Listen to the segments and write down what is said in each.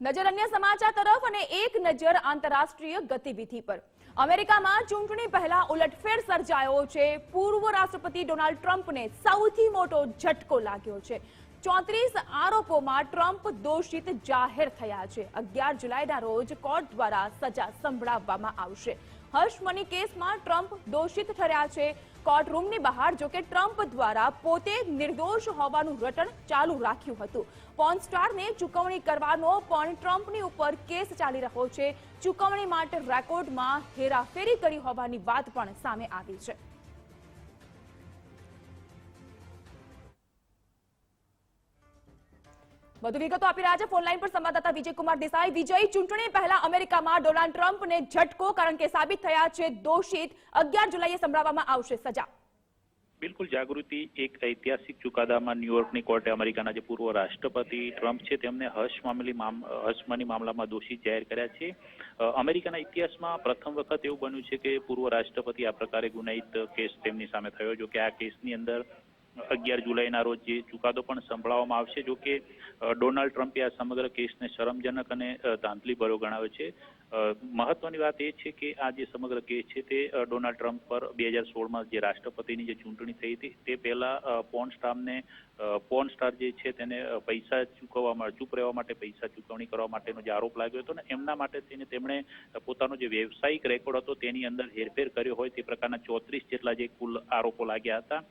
નજર અન્ય સમાચાર તરફ અને એક નજર આંતરરાષ્ટ્રીય ગતિવિધિ પર. અમેરિકામાં ચૂંટણી પહેલા ઉલટફેર સર્જાયો છે. પૂર્વ રાષ્ટ્રપતિ ડોનાલ્ડ ટ્રમ્પને સૌથી મોટો ઝટકો લાગ્યો છે. ચોત્રીસ આરોપોમાં ટ્રમ્પ દોષિત જાહેર થયા છે. અગિયાર જુલાઈના રોજ કોર્ટ દ્વારા સજા સંભળાવવામાં આવશે. હર્ષમની કેસમાં ટ્રમ્પ દોષિત ઠર્યા છે. કોર્ટ રૂમની બહાર જોકે ટ્રમ્પ દ્વારા પોતે નિર્દોષ હોવાનું રટણ ચાલુ રાખ્યું હતું. પોર્ન સ્ટારને ચૂકવણી કરવાનો પણ ટ્રમ્પની ઉપર કેસ ચાલી રહ્યો છે. ચૂકવણી માટે રેકોર્ડમાં હેરાફેરી કરી હોવાની વાત પણ સામે આવી છે. વધુ વિગતો આપી રહ્યા છે ફોનલાઈન પર સંવાદદાતા વિજયકુમાર દેસાઈ. વિજય, ચૂંટણી પહેલા અમેરિકામાં ડોનાલ્ડ ટ્રમ્પને ઝટકો કારણ કે સાબિત થયા છે દોષિત. અગિયાર જુલાઈએ સંભળાવવામાં આવશે સજા. બિલકુલ જાગૃતિ, એક ઐતિહાસિક ચુકાદામાં ન્યુયોર્કની કોર્ટે અમેરિકાના જે પૂર્વ રાષ્ટ્રપતિ ટ્રમ્પ છે તેમને હર્ષ મામલી મામ હર્ષમાની મામલામાં દોષિત જાહેર કર્યા છે. અમેરિકાના ઇતિહાસમાં પ્રથમ વખત એવું બન્યું છે કે પૂર્વ રાષ્ટ્રપતિ આ પ્રકારે ગુનાહિત કેસ તેમની સામે થયો, જો કે આ કેસની અંદર અગિયાર જુલાઈના રોજ જે ચુકાદો પણ સંભળાવવામાં આવશે, જો કે ડોનાલ્ડ ટ્રમ્પે આ સમગ્ર કેસને શરમજનક અને ધાંધલી ભર્યો ગણાવ્યો છે. મહત્વની વાત એ છે કે આ જે સમગ્ર કેસ છે તે ડોનાલ્ડ ટ્રમ્પ પર બે હજાર સોળમાં જે રાષ્ટ્રપતિની જે ચૂંટણી થઈ હતી, તે પહેલા પોન સ્ટારને પોન સ્ટાર જે છે તેને પૈસા ચૂકવવા ચૂપ રહેવા માટે પૈસા ચૂકવણી કરવા માટેનો જે આરોપ લાગ્યો હતો ને, એમના માટે તેને તેમણે પોતાનો જે વ્યવસાયિક રેકોર્ડ હતો તેની અંદર હેરફેર કર્યો હોય તે પ્રકારના ચોત્રીસ જેટલા જે કુલ આરોપો લાગ્યા હતા.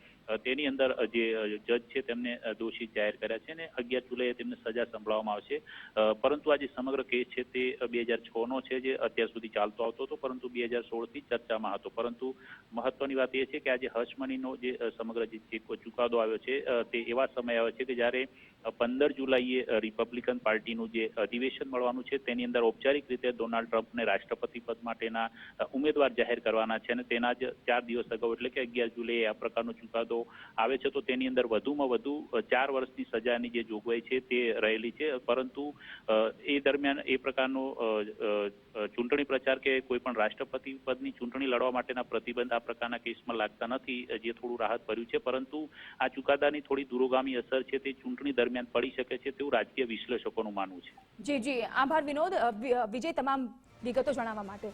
તેની અંદર જે જજ છે તેમને દોષિત જાહેર કર્યા છે અને અગિયાર જુલાઈએ તેમને સજા સંભળાવવામાં આવશે. પરંતુ આ જે સમગ્ર કેસ છે તે બે હજાર છ નો છે જે અત્યાર સુધી ચાલતો આવતો હતો, પરંતુ બે હજાર સોળથી ચર્ચામાં હતો. પરંતુ મહત્વની વાત એ છે કે આજે હશમનીનો જે સમગ્ર જે જે ચુકાદો આવ્યો છે તે એવા સમય આવ્યો છે કે જ્યારે પંદર જુલાઈએ રિપબ્લિકન પાર્ટીનું જે અધિવેશન મળવાનું છે, તેની અંદર ઔપચારિક રીતે ડોનાલ્ડ ટ્રમ્પને રાષ્ટ્રપતિ પદ માટેના ઉમેદવાર જાહેર કરવાના છે અને તેના જ ચાર દિવસ અગાઉ એટલે કે અગિયાર જુલાઈએ આ પ્રકારનો ચુકાદો આવે છે, તો તેની અંદર વધુમાં વધુ ચાર વર્ષની સજાની જે જોગવાઈ છે તે રહેલી છે. પરંતુ એ દરમિયાન એ પ્રકારનો ચૂંટણી પ્રચાર કે કોઈ પણ રાષ્ટ્રપતિ પદની ચૂંટણી લડવા માટેના પ્રતિબંધ આ પ્રકારના કેસમાં લાગતા નથી જે થોડું રાહત ભર્યું છે. પરંતુ આ ચુકાદાની થોડી દૂરોગામી અસર છે તે ચૂંટણી દરમિયાન પડી શકે છે તેવું રાજકીય વિશ્લેષકોનું માનવું છે. જી જી. આભાર વિનોદ. વિજય તમામ વિગતો જણાવવા માટે.